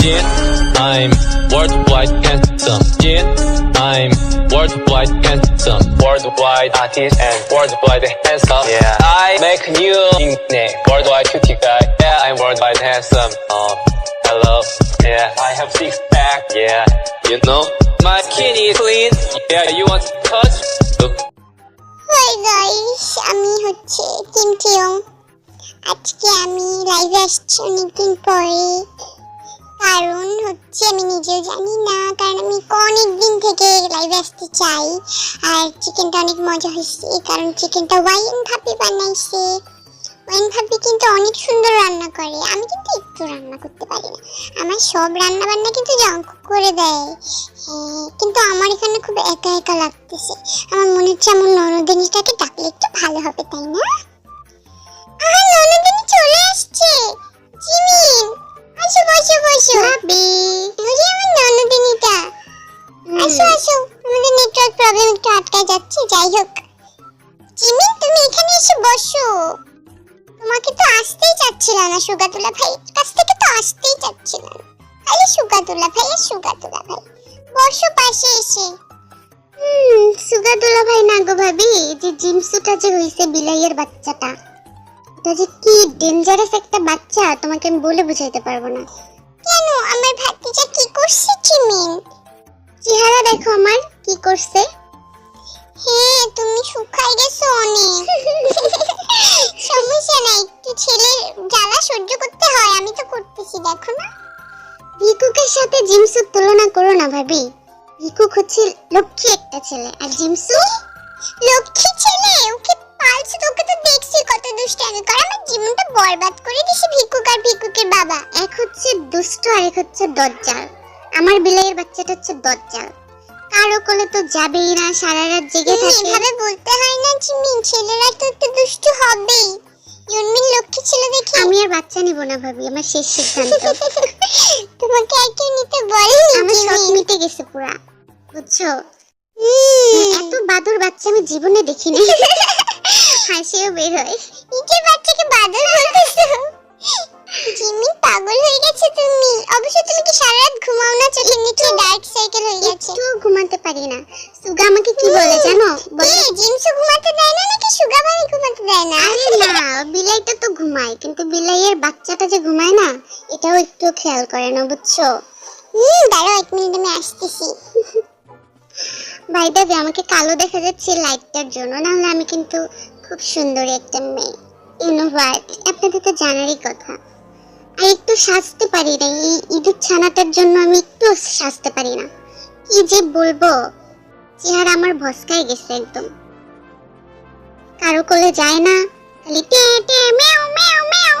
Jin. I'm worldwide handsome. Jin. I'm worldwide handsome. Worldwide artist and worldwide handsome. Yeah. I make a new nickname. Worldwide cutie guy. Yeah, I'm worldwide handsome. Oh, hello. Yeah, I have six pack. Yeah, you know. My skin is clean. Yeah, you want to touch? Look. Hi guys আমি হচ্ছে Kim Kyung আজকে আমি লাইভে আসছি অনেকদিন পরে কারণ হচ্ছে আমি নিজেও জানি না কারণ আমি অনেক দিন থেকে লাইভে আসতে চাই। আর চিকেনটা অনেক মজা হয়েছে কারণ চিকেনটা ওয়াইন ভাবি বানাইছে। ওয়াইন ভাবি কিন্তু অনেক সুন্দর রান্না করে আমি কিন্তু একটু রান্না করতে পারি না। আমার সব রান্না বান্না কিন্তু জঙ্ক করে দেয়। হ্যাঁ, কিন্তু আমার এখানে খুব একা একা লাগতেছে। আমার মনে হচ্ছে আমার ননদিনীটাকে ডাকলে একটু ভালো হবে তাই না? আমার ননদিনী চলে আসছে। জিমিন! আসো বসো বসো। ভাবি। ওরে আমার ননদিনীটা আসো আসো। আমাদের নেটওয়ার্ক প্রবলেম একটু আটকায় যাচ্ছে যাই হোক। জিমিন তুমি এখানে এসে বসো। তোমাকে তো আসতেই চাচ্ছিল না সুগাতুলা ভাই। কাছ থেকে তো আসতেই চাচ্ছিল না খালি সুগাতুলা ভাই আর সুগাতুলা ভাই। বসো পাশে এসে। হুম সুগাতুলা ভাই না গো ভাবি যে জিমসুটা যে হইছে বিলাইয়ের বাচ্চাটা। যে কি ডেঞ্জারাস একটা বাচ্চা, তোমাকে আমি বলে বুঝাইতে পারব না। কেন? আমার ভাতিজা কি করছে চিমিন? চেহারা দেখো আমার, কি করছে? হ্যাঁ তুমি শুকাই গেছো অনেক। সমস্যা নাই, একটু ছেলে জ্বালা সহ্য করতে হয়, আমি তো করতেছি, দেখো না। ভিকুকের সাথে জিমসুর তুলনা করো না ভাবি। ভিকুক হচ্ছে লক্ষ্মী একটা ছেলে, আর জিমসু? লক্ষ্মী ছেলে? ওকে পালছে তো ওকে তো দেখছি কত দুষ্টামি করে। আমার জীবনটা বরবাদ করে দিছে ভিকুক আর ভিকুকের বাবা। এক হচ্ছে দুষ্ট আর এক হচ্ছে দজ্জাল। আমার বিলাইয়ের বাচ্চাটা হচ্ছে দজ্জাল। কারও কোলে তো যাবেই না সারা রাত জেগে থাকে। এভাবে বলতে হয় না জিমিন ছেলেরা তো একটু দুষ্টু হবেই। ইউনমিন লক্ষ্মী ছেলে দেখি। আমি আর বাচ্চা নিব না ভাবি আমার শেষ সিদ্ধান্ত। তোমাকে আর কেউ নিতে বলেনি আমার শখ মিটে গেছে পুরা। বুঝছ? এত বাদুর বাচ্চা আমি জীবনে দেখিনি। হাসিও বের হয়। নিজের বাচ্চাকে বাদর বলতেছো? জিমি পাগল হয়ে গেছে তুমি। অবশ্য তুমি কি সারা রাত ঘুমাও না? চোখের নিচে ডার্ক সাইকেল হয়ে গেছে। একটু ঘুমাতে পারি না। সুগা আমাকে কি বলে জানো? বলে জিমসু ঘুমাতে দেয় না নাকি সুগা ভাই ঘুমাতে দেয় না? আরে না বিলাইটা তো ঘুমায় কিন্তু বিলাইয়ের বাচ্চাটা যে ঘুমায় না এটাও একটু খেয়াল করে না বুঝছ? হুম দাঁড়াও এক মিনিট আমি আসতেছি। ভাই দেবে আমাকে কালো দেখা যাচ্ছে লাইটটার জন্য না হলে আমি কিন্তু খুব সুন্দরী একটা মেয়ে। ইউনো আপনাদের তো জানারই কথা। আর একটু সাজতে পারি না, এই ইঁদুর ছানাটার জন্য আমি একটু সাজতে পারি না। কি যে বলব, চেহারা আমার ভস্কায় গেছে একদম। কারও কোলে যায় না, খালি টে টে মেও মেও মেও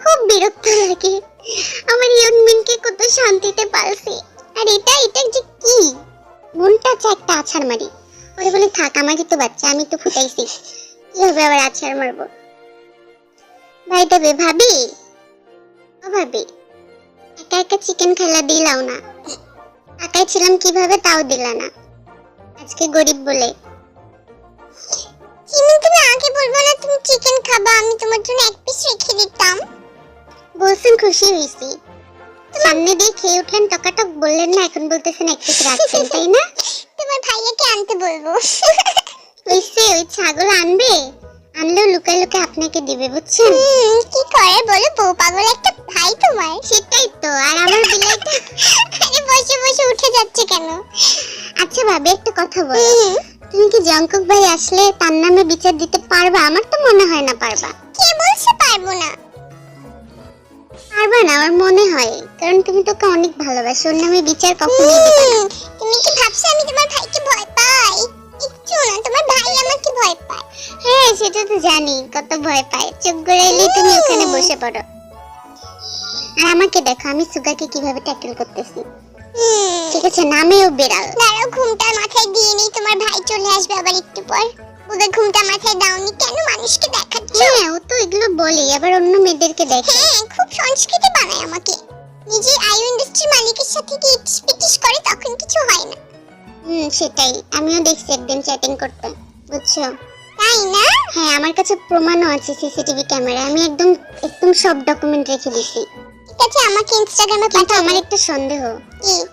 খুব বিরক্ত লাগে। আমার ইয়নমিনকে কত শান্তিতে পালছি। আর এটা এটা যে কি? মনটা চায় একটা আছাড় মারি ওরে বলে, থাক আমারই তো বাচ্চা, আমি তো ফুটাইছি। কীভাবে আবার আছাড় মারবো? ভাই দেবে ভাবি, ও ভাবি, একা একা চিকেন খেলা দিলাও না। একাই ছিলাম কীভাবে তাও দিলা না। আজকে গরিব বলে। চিনি, তুমি আগে বলব না, তুমি চিকেন খাবা, আমি তোমার জন্য এক পিস রেখে দিতাম। বলছেন খুশি হয়েছি সামনে দিয়ে খেয়ে উঠলেন টকাটক বললেন না এখন বলতেছেন এক পিস রাখছেন তাই না? তোমার ভাইয়াকে আনতে বলব। হইছে ওই ছাগল আনবে? আনলেও লুকাই লুকাই আপনাকে দিবে বুঝছেন? কি করে বলো বউ পাগল একটা ভাই তোমার। সেটাই তো আর আমার বিলাইটা আরে বসে বসে উঠে যাচ্ছে কেন? আচ্ছা ভাবি একটা কথা বলো। তুমি কি জঙ্কক ভাই আসলে তার নামে বিচার দিতে পারবা? আমার তো মনে হয় না পারবা। কে বলছে পারব না? পারবা না আমার মনে হয়। কারণ তুমি তোকে অনেক ভালোবাসো ওর নামে বিচার কখনোই দিবে না। তুমি কি ভাবছ আমি তোমার ভাইকে ভয় পাই? একটু না তোমার ভাই আমাকে ভয় পায়। হ্যাঁ সেটা তো জানি কত ভয় পায়। চুপ গড়াইলে তুমি ওখানে বসে পড়ো। আর আমাকে দেখো আমি সুগাকে কীভাবে ট্যাকেল করতেছি। ঠিক আছে নামেও বেড়াল। দাঁড়াও ঘুমটা মাথায় দিয়ে নেই তোমার ভাই চলে আসবে আবার একটু পর। ওদের ঘুমটা মাথায় দাওনি। কেন মানুষকে দেখাচ্ছ? হ্যাঁ ও তো এগুলো বলে আবার অন্য মেয়েদেরকে দেখে। হ্যাঁ খুব সংস্কৃতি বানায় আমাকে। নিজে আয়ু ইন্ডাস্ট্রি মালিকের সাথে কি পিটিশ করে তখন কিছু হয় না। হুম সেটাই। আমিও দেখছি একদিন চ্যাটিং করতে বুঝছ? তাই না? হ্যাঁ আমার কাছে প্রমাণও আছে সিসিটিভি ক্যামেরা আমি একদম একদম সব ডকুমেন্ট রেখে দিছি। ঠিক আছে আমাকে ইনস্টাগ্রামে পাঠাও। আমার একটা সন্দেহ।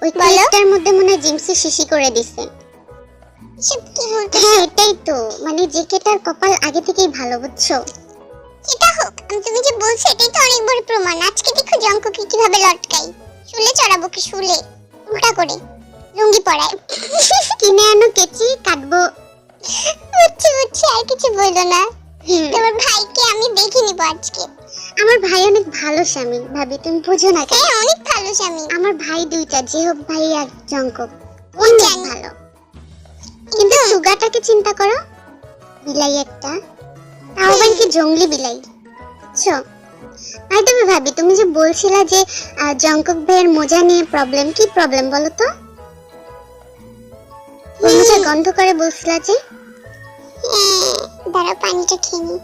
ওই ক্লিপটার মধ্যে মনে হয় জিমসি শিশি করে দিছে। কি বলতে এটাই তো। মানে জেকেটার কপাল আগে থেকেই ভালো বুঝছ? সেটা হোক আমি তুমি যে বলছো এটাই তো অনেক বড় প্রমাণ। আজকে দেখো জঙ্ককে কীভাবে লটকাই। শুলে চড়াবো কি শুলে উল্টা করে। লুঙ্গি পরায়। কিনে আনো কেচি কাটবো। বুঝছি বুঝছি আর কিছু বলল না। তোমার ভাইকে আমি দেখে নিব আজকে। আমার ভাই অনেক ভালো স্বামী ভাবি তুমি বুঝো না হ্যাঁ অনেক ভালো স্বামী। আমার ভাই দুইটা জেহব ভাই আর জঙ্কক অনেক ভালো। কিন্তু সুগাটাকে চিন্তা করো। বিলাই একটা। তাও আবার কি জঙ্গলি বিলাই? বুঝছ ভাই তুমি ভাবি তুমি যে বলছিলা যে জঙ্কক ভাইয়ের মোজা নিয়ে প্রবলেম কি প্রবলেম বলো তো? মোজা গন্ধ করে বলছিলা যে। দাঁড়া পানিটা খেয়ে নি।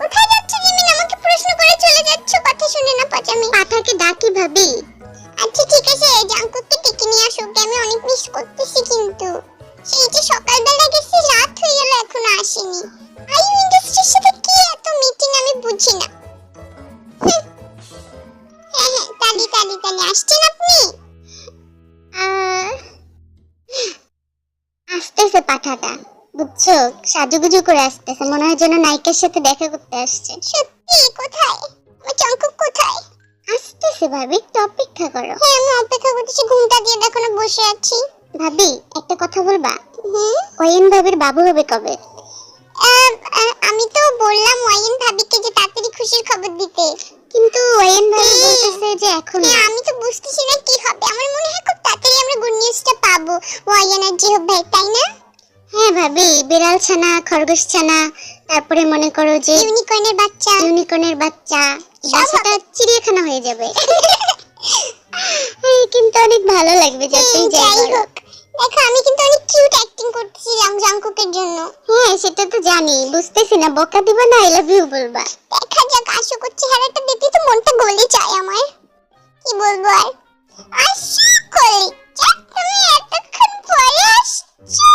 কোথায় যাচ্ছ জিমিন আমাকে প্রশ্ন করে চলে যাচ্ছ? কথা শুনে না পাজামি। পাঠাকে ডাকি ভাবি। আচ্ছা ঠিক আছে জাঙ্কুককে ডেকে নিয়ে আসো আমি অনেক মিস করতেছি কিন্তু। সেই যে সকালবেলা গেছি রাত হয়ে গেল, এখনও আসেনি। আইউ ইন্ডাস্ট্রির সাথে কি এত মিটিং আমি বুঝি না। হ্যাঁ হ্যাঁ তালি তালি তালি, আসছেন আপনি? আসতেছে পাঠাটা, বুঝছ? সাজুগুজু করে আসতেছে, মনে হয় যেন নায়িকার সাথে দেখা করতে আসছে। সত্যি? কোথায়? চঙ্কুক কোথায়? আসতেছে ভাবি, একটু অপেক্ষা করো। হ্যাঁ আমি অপেক্ষা করতেছি, ঘুমটা দিয়ে দেখো বসে আছি। ভাবি একটা কথা বলবা? ওয়েন ভাবির বাবু হবে কবে? আমি তো বললাম ওয়াইন ভাবিকে যে তাড়াতাড়ি খুশির খবর দিতে। কিন্তু ওয়াইন ভাবি বলতেছে যে এখন আমি তো বুঝতেছি না কি হবে। আমার মনে হয় খুব তাড়াতাড়ি আমরা গুড নিউজটা পাবো ওয়াইন আর জিহব ভাই তাই না? হ্যাঁ ভাবি বিড়াল ছানা খরগোশ ছানা তারপরে মনে করো যে ইউনিকর্নের বাচ্চা। ইউনিকর্নের বাচ্চা বাচ্চাটা চিড়িয়াখানা হয়ে যাবে। কিন্তু অনেক ভালো লাগবে যতই যাই হোক। দেখো আমি কিন্তু অনেক কিউট অ্যাক্টিং করতেছিলাম জাঙ্কুকের জন্য। হ্যাঁ সেটা তো জানি বুঝতেছি না বকা দিবা না আই লাভ ইউ বলবা। দেখা যাক আশু করছি চেহারাটা দেখতে তো মনটা গলে যায় আমার। কি বলব আর? আশা করি তুমি এতক্ষণ পরে আসছো।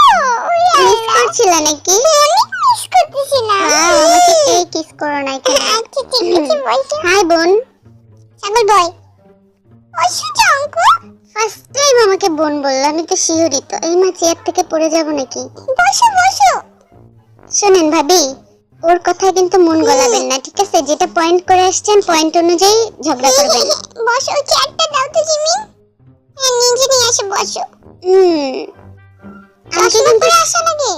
মিস করছিলা নাকি? অনেক মিস করতেছিলাম আমাকে সেই কিস করো না এখানে আচ্ছা ঠিক আছে বলছি। হাই বোন। ছাগল বয় অশু জাঙ্কু ফার্স্ট টাইম আমাকে বোন বলল আমি তো শিহরিত এই মা চেয়ার থেকে পড়ে যাব নাকি? বসো বসো। শুনেন ভাবি ওর কথায় কিন্তু মন গলাবেন না ঠিক আছে? যেটা পয়েন্ট করে আসছেন পয়েন্ট অনুযায়ী ঝগড়া করবেন। বসো চেয়ারটা দাও তো জিমিন হ্যাঁ নিজে নিয়ে এসে বসো। হুম। আমাকে কিন্তু আসা লাগে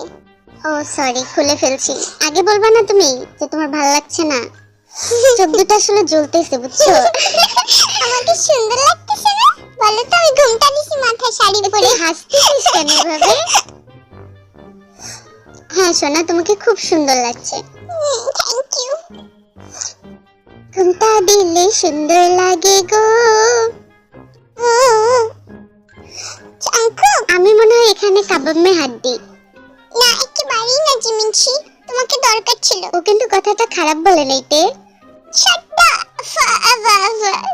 ও সরি খুলে ফেলছি। আগে বলবা না তুমি যে তোমার ভালো লাগছে না? আসলে জ্বলতেছে বুঝছ? আমাকে সুন্দর লাগতেছে না? বলো তো আমি ঘুমটা দিছি মাথায় শাড়ি পরে। হাসতেছিস কেন এভাবে? হ্যাঁ সোনা তোমাকে খুব সুন্দর লাগছে। থ্যাংক ইউ ঘুমটা দিলে সুন্দর লাগে গো। আমি মনে হয় এখানে কাবাব মে হাত দিই। না একেবারেই না জিমিনছি। তোমাকে দরকার ছিল। ও কিন্তু কথাটা খারাপ বলে নাই তে।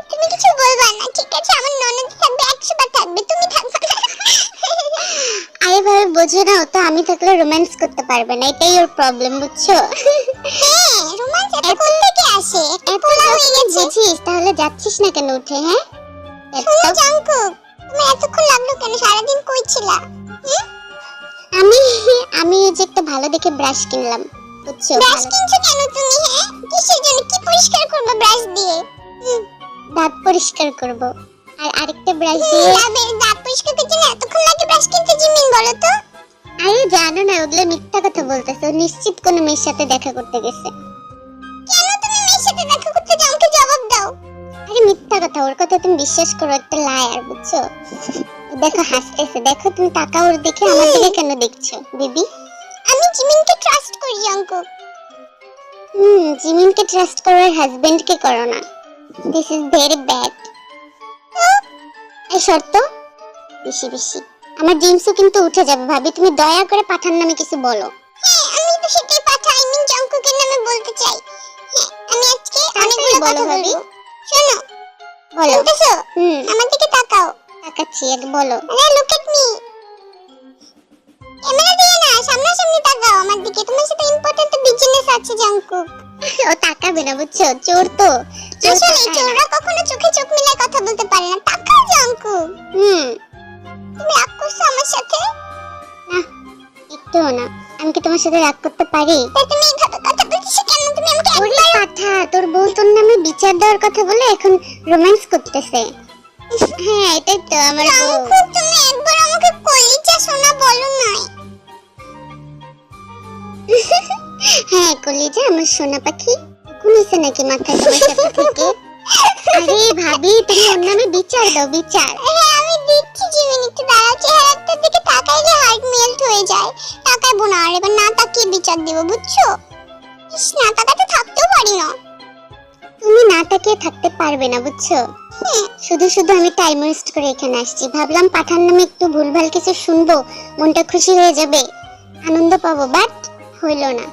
তুমি কিছু বলবা না ঠিক আছে? আমার ননদ থাকবে একশো বার থাকবে তুমি থাকবে। আরে ভাবে বোঝো না ও তো আমি থাকলে রোম্যান্স করতে পারবে না এটাই ওর প্রবলেম বুঝছ? হ্যাঁ রোম্যান্স এটা কোথা থেকে আসে? একটা পোলা হয়ে গেছে। বুঝিস তাহলে যাচ্ছিস না কেন উঠে হ্যাঁ? শোনো জাঙ্কুক তুমি এতক্ষণ লাগল কেন? সারাদিন কই ছিলা? আমি আমি যে একটা ভালো দেখে ব্রাশ কিনলাম। বুঝছ ব্রাশ কিনছো কেন তুমি হ্যাঁ? কিসের জন্য? কি পরিষ্কার করবে ব্রাশ দিয়ে? দাঁত পরিষ্কার করব। আর আরেকটা ব্রাশ দিয়ে দাঁত পরিষ্কার করতে না এতক্ষণ লাগে ব্রাশ কিনতে জিমিন বলো তো? আরে জানো না ওগুলো মিথ্যা কথা বলতেছে। ও নিশ্চিত কোনো মেয়ের সাথে দেখা করতে গেছে। কেন তুমি মেয়ের সাথে দেখা করতে যাও? আমাকে জবাব দাও। আরে মিথ্যা কথা ওর কথা তুমি বিশ্বাস করো একটা লায়ার বুঝছ? দেখো হাসতেছে। দেখো তুমি টাকা ওর দেখে আমার দিকে কেন দেখছ বেবি আমি জিমিনকে ট্রাস্ট করি অঙ্কুক হুম জিমিনকে ট্রাস্ট করো আর হাজবেন্ডকে করো না। দিস ইজ ভেরি ব্যাড এই শর্ত? বেশি বেশি। আমার জিমসও কিন্তু উঠে যাবে ভাবি। তুমি দয়া করে পাঠান নামে কিছু বলো। হ্যাঁ আমি তো সেটাই পাঠা আই মিন জঙ্কুকের নামে বলতে চাই। হ্যাঁ আমি আজকে অনেকগুলো কথা বলব। শোনো বলো। শুনতেছো হুম। আমার দিকে তাকাও। তাকাচ্ছি আগে বলো। আরে লুক এট মি ক্যামেরা দিয়ে না সামনাসামনি তাকাও আমার দিকে। তোমার সাথে ইম্পর্টেন্ট বিজনেস আছে জঙ্কুক ও তাকাবে না বুঝছ? চোর তো। আসলে চোররা কখনো চোখে চোখ মিলে কথা বলতে পারে না। টাকা জাঙ্কু। হুম। তুমি রাগ করছ আমার সাথে? না একটুও না। আমি কি তোমার সাথে রাগ করতে পারি? তা তুমি এইভাবে কথা বলছো কেন? তুমি আমাকে ওরে পাঠা তোর বউ তোর নামে বিচার দেওয়ার কথা বলে এখন রোম্যান্স করতেছে। হ্যাঁ এটাই তো আমার বউ। তুমি একবার আমাকে কলিজা সোনা বলো নাই। হ্যাঁ কলিজা আমার সোনা পাখি। ঘুমিয়েছে নাকি মাথায় তোমার সাথে থেকে আরে ভাবি তুমি ওর নামে বিচার দাও বিচার। হ্যাঁ আমি দিচ্ছি জিমিন একটু দাঁড়াও চেহারাটার দিকে তাকাইলে হার্ট মেল্ট হয়ে যায়। তাকাইবো না আর এবার না তাকিয়ে বিচার দিব বুঝছ? না তাকাতে থাকতেও পারি না। তুমি না তাকিয়ে থাকতে পারবে না, বুঝছ? শুধু শুধু আমি টাইম ওয়েস্ট করে এখানে আসছি। ভাবলাম পাঠান নামে একটু ভুলভাল কিছু শুনব, মনটা খুশি হয়ে যাবে। আনন্দ পাবো বাট হইল না।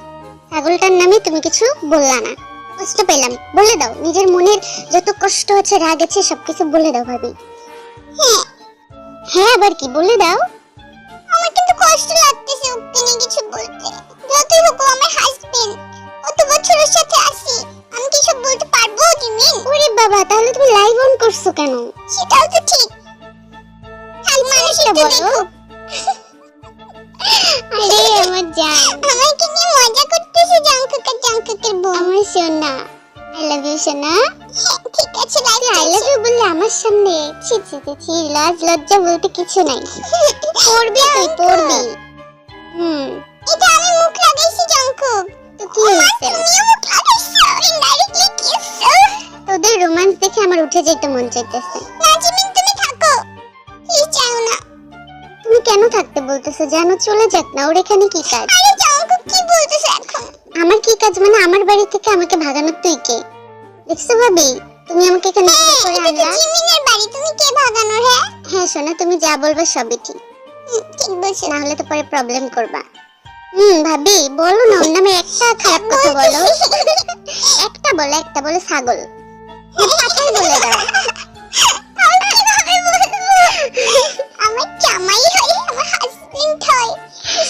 ছাগলটার নামে তুমি কিছু বললা না। কষ্ট পেলাম, বলে দাও, নিজের মনের যত কষ্ট আছে, রাগ আছে, সবকিছু বলে দাও ভাবি। হ্যাঁ হ্যাঁ আবার কি, বলে দাও। আমার কিন্তু কষ্ট লাগতেছে ওকে নিয়ে কিছু বলতে। যতই হোক আমার হাজবেন্ড কত বছরের সাথে আছি। আমি কি সব বলতে পারব জিমিন? ওরে বাবা তাহলে তুমি লাইভ অন করছ কেন? সেটাও তো ঠিক। থাক মানুষ সেটা বলো। আরে আমার জান। আমাকে নিয়ে মজা করতেছে জাঙ্কুকের জাঙ্কুকের বউ। আমার সোনা। আই লাভ ইউ সোনা। ঠিক আছে লাইক আই লাভ ইউ বললে আমার সামনে ছি ছি ছি ছি লাজ লজ্জা বলতে কিছু নাই। পড়বি তুই পড়বি। হুম। এটা আমি মুখ লাগাইছি জাঙ্কুক তো কি হয়েছে? তোদের রোমান্স দেখে আমার উঠে যেতে মন চাইতেছে। তুমি থাকো। প্লিজ যাও না। তুমি কেন থাকতে বলতেছো? জানো চলে যাক না ওর এখানে কি কাজ? আরে জাঙ্কুক কি বলতেছো এখন? আমার কি কাজ? মানে আমার বাড়ি থেকে আমাকে ভাগানোর তুই কে? দেখছ ভাবি তুমি আমাকে এখানে কি করে আনলা? জিমিনের বাড়ি তুমি কে ভাগানোর হ্যাঁ? হ্যাঁ সোনা তুমি যা বলবে সবই ঠিক। ঠিক বলছো। না হলে তো পরে প্রবলেম করবা। হুম, ভাবি বলো না ওর নামে একটা খারাপ কথা বলো। একটা বলো একটা বলো, ছাগল। পাঠাই বলে দাও? আমার জামাই হয়, আমার হাজবেন্ড হয়।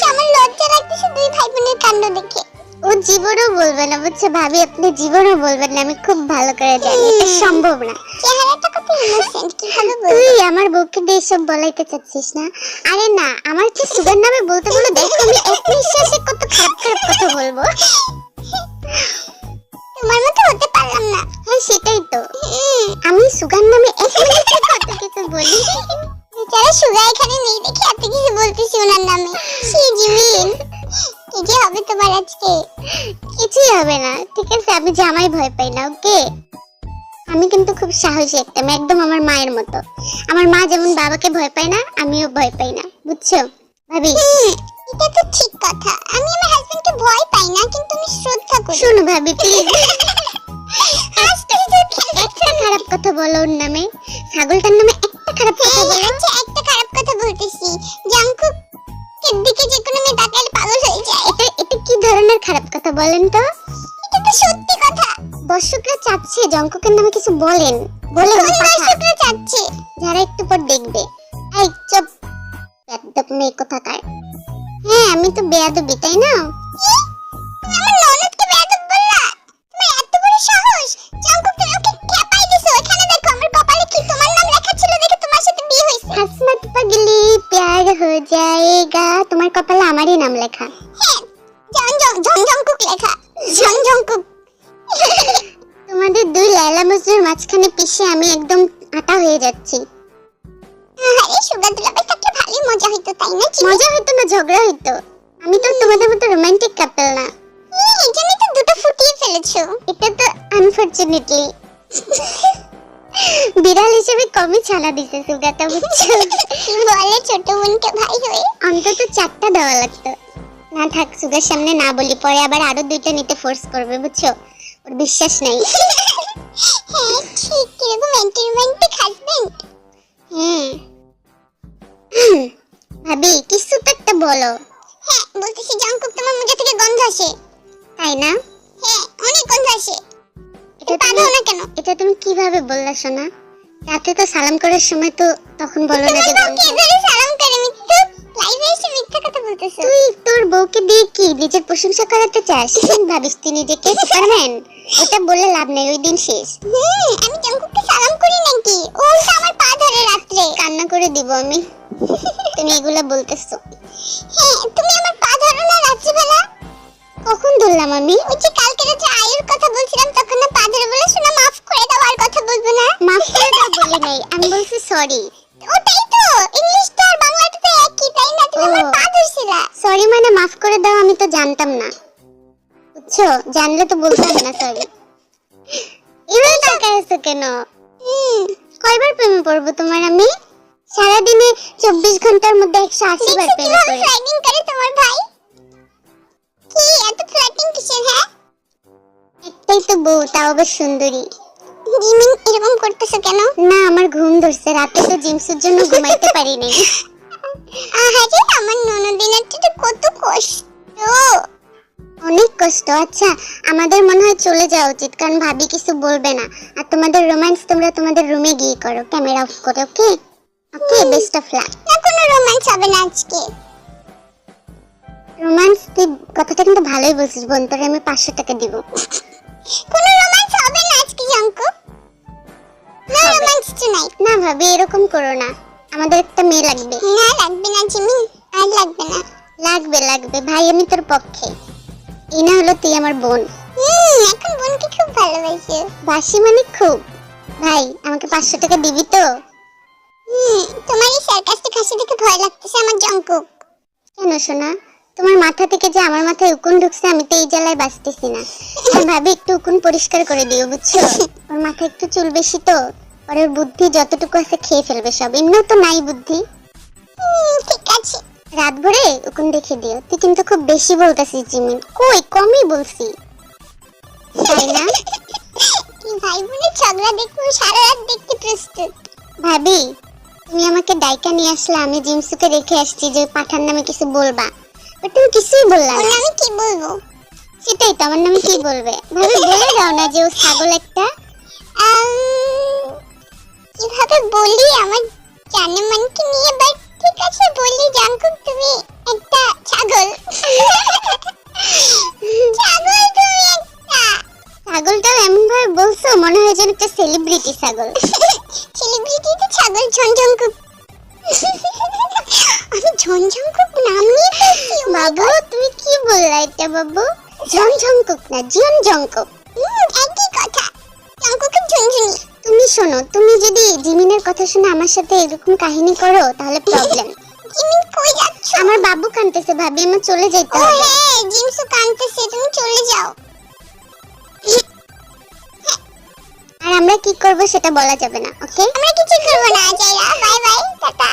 আমার লজ্জা দুই ভাই বোনের কাণ্ড দেখে। ও জীবনও বলবে না বুঝছ? ভাবি আপনি জীবনও বলবেন না আমি খুব ভালো করে জানি এটা সম্ভব না। চেহারাটা কত ইনোসেন্ট কীভাবে বলব? তুই আমার বউকে দিয়ে সব বলাইতে চাচ্ছিস না? আরে না আমার যে সুগার নামে বলতে বলে? দেখো আমি এক নিঃশ্বাসে কত খারাপ খারাপ কথা বলব। তোমার মতো হতে পারলাম না। হ্যাঁ সেটাই তো। আমি সুগার নামে এক মিনিটে কত কিছু বলি। বেচারা সুগা এখানে নেই দেখে এত কিছু বলতেছি ওনার নামে। সি জিমিন। কি যে হবে তোমার আজকে? কিছুই হবে না। ঠিক আছে আমি জামাই ভয় পাই না ওকে? আমি কিন্তু খুব সাহসী একটা মেয়ে একদম আমার মায়ের মতো। আমার মা যেমন বাবাকে ভয় পায় না আমিও ভয় পাই না। বুঝছ? ভাবি? এটা তো ঠিক কথা। আমি আমার হাজবেন্ডকে ভয় পাই না কিন্তু আমি শ্রদ্ধা করি। শোনো ভাবি প্লিজ একটা খারাপ কথা বলো ওর নামে। ছাগলটার নামে একটা খারাপ কথা এই, বলো। একটা খারাপ কথা বলতেছি। জাঙ্কুক দিকে যে কোনো মেয়ে তাকালে পাগল হয়ে যায়। এটা এটা কি ধরনের খারাপ কথা বলেন তো? এটা তো সত্যি কথা। দর্শকরা চাচ্ছে জঙ্ককের নামে কিছু বলেন। বলে দর্শকরা চাচ্ছে। যারা একটু পর দেখবে। এই চুপ। বেয়াদব মেয়ে কোথাকার? হ্যাঁ আমি তো বেয়াদবি তাই না? কি? কপালে আমারই নাম লেখা। হ্যাঁ লেখা। তোমাদের দুই লাইলা মজনুর মাঝখানে পিষে আমি একদম আটা হয়ে যাচ্ছি। আরে থাকলে ভালোই মজা হইতো তাই না মজা হইতো না ঝগড়া হইতো। আমি তো তোমাদের মতো রোমান্টিক কাপল না। এই জন্য তো দুটো ফুটিয়ে ফেলেছো। এটা তো আনফরচুনেটলি বিড়াল হিসেবে কমই ছানা দিছে সুগাটা বুঝছ? বলে ছোট বোনকে ভাই হয়ে অন্তত চারটা দেওয়া লাগতো। না থাক সুগার সামনে না বলি পরে আবার আরও দুইটা নিতে ফোর্স করবে বুঝছ? ওর বিশ্বাস নেই। হ্যাঁ ঠিক কীরকম রোমান্টিক হাজবেন্ড হ্যাঁ। ভাবি কিছু তো একটা বলো। হ্যাঁ বলতেছি জাঙ্কুক তোমার মুখে থেকে গন্ধ আসে। তাই না? হ্যাঁ অনেক গন্ধ আসে। এটা না কেন? এটা তুমি কীভাবে বললা শোনা রাতে তো সালাম করার সময় তো তখন বলো না যে সালাম করে লাইভে এসে মিথ্যা কথা বলতেছো। তুই তোর বউকে দিয়ে কি? নিজের প্রশংসা করাতে চাস? কেন ভাবিস তুই নিজেকে সুপারম্যান ওটা বলে লাভ নেই ওই দিন শেষ। হুম আমি জঙ্কুককে সালাম করি নাকি? ও উল্টা আমার পা ধরে রাত্রে। কান্না করে দিব আমি। তুমি এগুলা বলতেছো। হ্যাঁ তুমি আমার পা ধরো না রাত্রিবেলা? কখন ধরলাম আমি? ওই যে কালকে রাতে আয়ুর কথা বলছিলাম তখন না পা বলে শোনা মাফ করে দাও আর কথা বলব না। মাফ করে দাও বলি নাই আমি বলছি সরি ওটাই তো ইংলিশটা আর বাংলাটা তো একই তাই না? তুমি আমার। পা ধরছিলা সরি মানে মাফ করে দাও আমি তো জানতাম না। বুঝছ? জানলে তো বলতাম না সরি এভাবে তাকায় আছো কেন? কয়বার প্রেমে পড়ব তোমার আমি? সারাদিনে চব্বিশ ঘণ্টার মধ্যে একশো আশি বার প্রেমে পড়ি। করে তোমার ভাই? কি এত ফ্লাইটিং কিসের হ্যাঁ? একটাই তো বউ তাও আবার সুন্দরী। জিমিন এরকম করতেছো কেন? না আমার ঘুম ধরছে রাতে তো জিমসের জন্য ঘুমাইতে পারি নাই। আহারে আমার তো কত কষ্ট। অনেক কষ্ট আচ্ছা আমাদের মনে হয় চলে যাওয়া উচিত কারণ ভাবি কিছু বলবে না। আর তোমাদের রোম্যান্স তোমরা তোমাদের রুমে গিয়ে করো ক্যামেরা অফ করে okay okay best of luck না কোনো রোম্যান্স হবে না আজকে। রোম্যান্স তুই কথাটা কিন্তু ভালোই বলছিস বোন তোরে আমি পাঁচশো টাকা দিব। কোনো রোম্যান্স হবে না আজকে জঙ্কু না হবে। রোম্যান্স নাই না ভাবি এরকম করো না। আমাদের একটা মেয়ে লাগবে। না লাগবে না জিমিন আর লাগবে না। লাগবে লাগবে। ভাই আমি তোর পক্ষে। এই না হলো তুই আমার বোন। হুম এখন বোনকে খুব ভালোবাসি। বাসি মানে খুব। ভাই আমাকে পাঁচশো টাকা দিবি তো? হুম তোমার এই সার্কাস্টিক হাসি দেখে ভয় লাগতেছে আমার জঙ্কুক। কেন শোনা তোমার মাথা থেকে যে আমার মাথায় উকুন ঢুকছে আমি তো এই জ্বালায় বাঁচতেছি না। আর ভাবি একটু উকুন পরিষ্কার করে দিও বুঝছ? ওর মাথায় একটু চুল বেশি তো পরের বুদ্ধি যতটুকু আছে খেয়ে ফেলবে সব। এমনিও তো নাই বুদ্ধি। ঠিক আছে। রাত ভরে উকুন দেখে দিও। তুই কিন্তু খুব বেশি বলতেছিস জিমিন কই কমই বলছি। তাই না? কি ভাই বোনের ঝগড়া দেখব সারা রাত দেখতে প্রস্তুত। ভাবি তুমি আমাকে ডাইকা নিয়ে আসলে আমি জিমসুকে রেখে আসছি যে পাঠার নামে কিছু বলবা। তুমি কিছুই বললা না। নামে কি বলব? সেটাই তো আমার নামে কি বলবে? ভাবি বলে দাও না যে ও ছাগল একটা। কীভাবে বলি? আমার জানেমানকে নিয়ে বাট ঠিক আছে বলি। জাঙ্কুক তুমি একটা ছাগল। ছাগল তুমি একটা। ছাগলটাও এমন ভাবে বলছো মনে হয় যেন একটা সেলিব্রিটি ছাগল। সেলিব্রিটি তো ছাগল ঝনঝঙ্কুক আমি ঝনঝঙ্কুক নাম নিয়ে বাবু তুমি কি বললা এটা বাবু? ঝনঝঙ্কুক না জিয়ন জঙ্কুক একই কথা। জঙ্কুকের ঝুনঝুনি। তুমি শোনো তুমি যদি জিমিনের কথা শুনে আমার সাথে এরকম কাহিনী করো তাহলে প্রবলেম জিমিন কই যাচ্ছ? আমার বাবু কানতেছে ভাবি আমার চলে যেতে ও হ্যাঁ জিমসু কানতেছে তুমি চলে যাও। আর আমরা কি করব সেটা বলা যাবে না ওকে আমরা কিছু করব না, যাই বাই বাই টাটা।